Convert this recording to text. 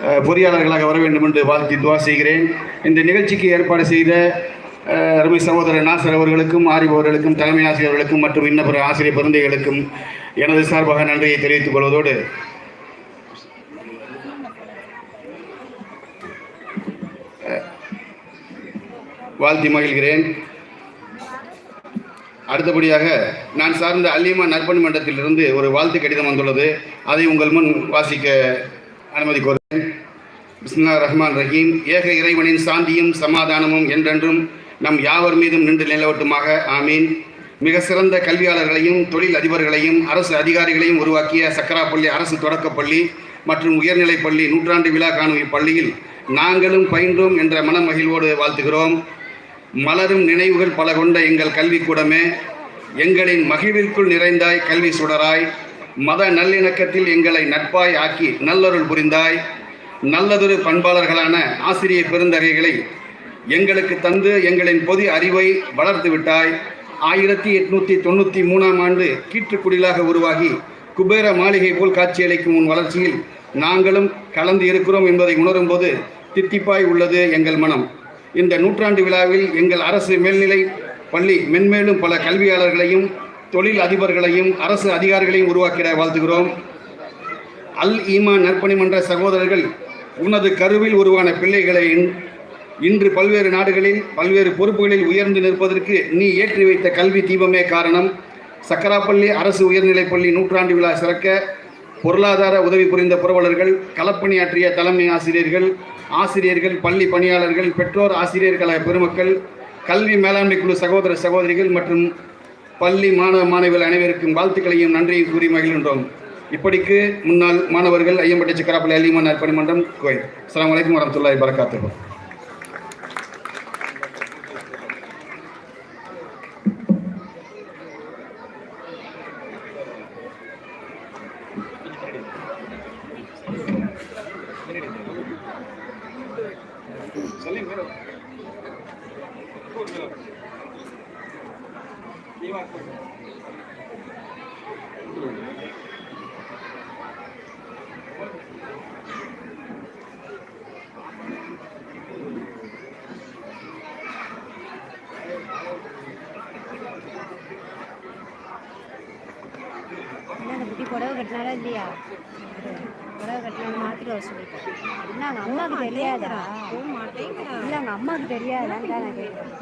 பொறியாளர்களாக வர வேண்டும் என்று வாழ்த்தி துவா செய்கிறேன். இந்த நிகழ்ச்சிக்கு ஏற்பாடு செய்த அஹ், அருமை சகோதரர் நாசர் அவர்களுக்கும் ஆரிப் அவர்களுக்கும் தலைமை ஆசிரியர்களுக்கும் மற்றும் இன்ன ஆசிரியர் பெருந்தைகளுக்கும் எனது சார்பாக நன்றியை தெரிவித்துக் கொள்வதோடு வாழ்த்தி மகிழ்கிறேன். அடுத்தபடியாக நான் சார்ந்த அல்லிமா நற்பணி மன்றத்திலிருந்து ஒரு வாழ்த்து கடிதம் வந்துள்ளது. அதை உங்கள் முன் வாசிக்க அனுமதி கோருகிறேன். பிஸ்மில்லா ரஹ்மான் ரஹீம். ஏக இறைவனின் சாந்தியும் சமாதானமும் என்றென்றும் நம் யாவர் மீதும் நின்று நிலவட்டுமாக. ஆமீன். மிக சிறந்த கல்வியாளர்களையும் தொழில் அதிபர்களையும் அரசு அதிகாரிகளையும் உருவாக்கிய சக்கராப்பள்ளி அரசு தொடக்கப்பள்ளி மற்றும் உயர்நிலைப் பள்ளி நூற்றாண்டு விழா காணும் இப்பள்ளியில் நாங்களும் பயின்றோம் என்ற மனமகிழ்வோடு வாழ்த்துகிறோம். மலரும் நினைவுகள் பல கொண்ட எங்கள் கல்விக்கூடமே எங்களின் மகிழ்விற்குள் நிறைந்தாய் கல்வி சுடராய். மத நல்லிணக்கத்தில் எங்களை நட்பாய் ஆக்கி நல்லருள் புரிந்தாய். நல்லதொரு பண்பாளர்களான ஆசிரிய பெருந்தகைகளை எங்களுக்கு தந்து எங்களின் பொது அறிவை வளர்த்து விட்டாய். ஆயிரத்தி எட்நூற்றி தொண்ணூற்றி மூணாம் ஆண்டு கீற்றுக்குடிலாக உருவாகி குபேர மாளிகை போல் காட்சியளிக்கும் உன் வளர்ச்சியில் நாங்களும் கலந்து இருக்கிறோம் என்பதை உணரும்போது தித்திப்பாய் உள்ளது எங்கள் மனம். இந்த நூற்றாண்டு விழாவில் எங்கள் அரசு மேல்நிலை பள்ளி மென்மேலும் பல கல்வியாளர்களையும் தொழில் அதிபர்களையும் அரசு அதிகாரிகளையும் உருவாக்கிட வாழ்த்துகிறோம். அல் ஈமான் நற்பணி மன்ற சகோதரர்கள் உனது கருவில் உருவான பிள்ளைகளை இன்- இன்று பல்வேறு நாடுகளில் பல்வேறு பொறுப்புகளில் உயர்ந்து நிற்பதற்கு நீ ஏற்றி வைத்த கல்வி தீபமே காரணம். சக்கராப்பள்ளி அரசு உயர்நிலைப் பள்ளி நூற்றாண்டு விழா சிறக்க பொருளாதார உதவி புரிந்த புரவலர்கள் களப்பணியாற்றிய தலைமை ஆசிரியர்கள் ஆசிரியர்கள் பள்ளி பணியாளர்கள் பெற்றோர் ஆசிரியர் கழக பெருமக்கள் கல்வி மேலாண்மை குழு சகோதர சகோதரிகள் மற்றும் பள்ளி மாணவ மாணவிகள் அனைவருக்கும் வாழ்த்துக்களையும் நன்றியும் கூறி மகிழ்கின்றோம். இப்படிக்கு முன்னாள் மாணவர்கள் ஐயம்பட்டி சிக்கராப்பள்ளி அலிமான் நற்பணி மன்றம் கோயில் அஸ்லாம் வலைக்கம் வரமத்துல்லாஹி வரகாத்துஹு Thank you. புடவை கட்டினாரா இல்லையா? புடவை கட்டினாலும் மாத்திட்டு வர சொல்லிட்டேன். என்ன அவங்க அம்மாவுக்கு தெரியாதா? இல்லை அவங்க அம்மாவுக்கு தெரியாதான்னு தான் நான் கேட்குறேன்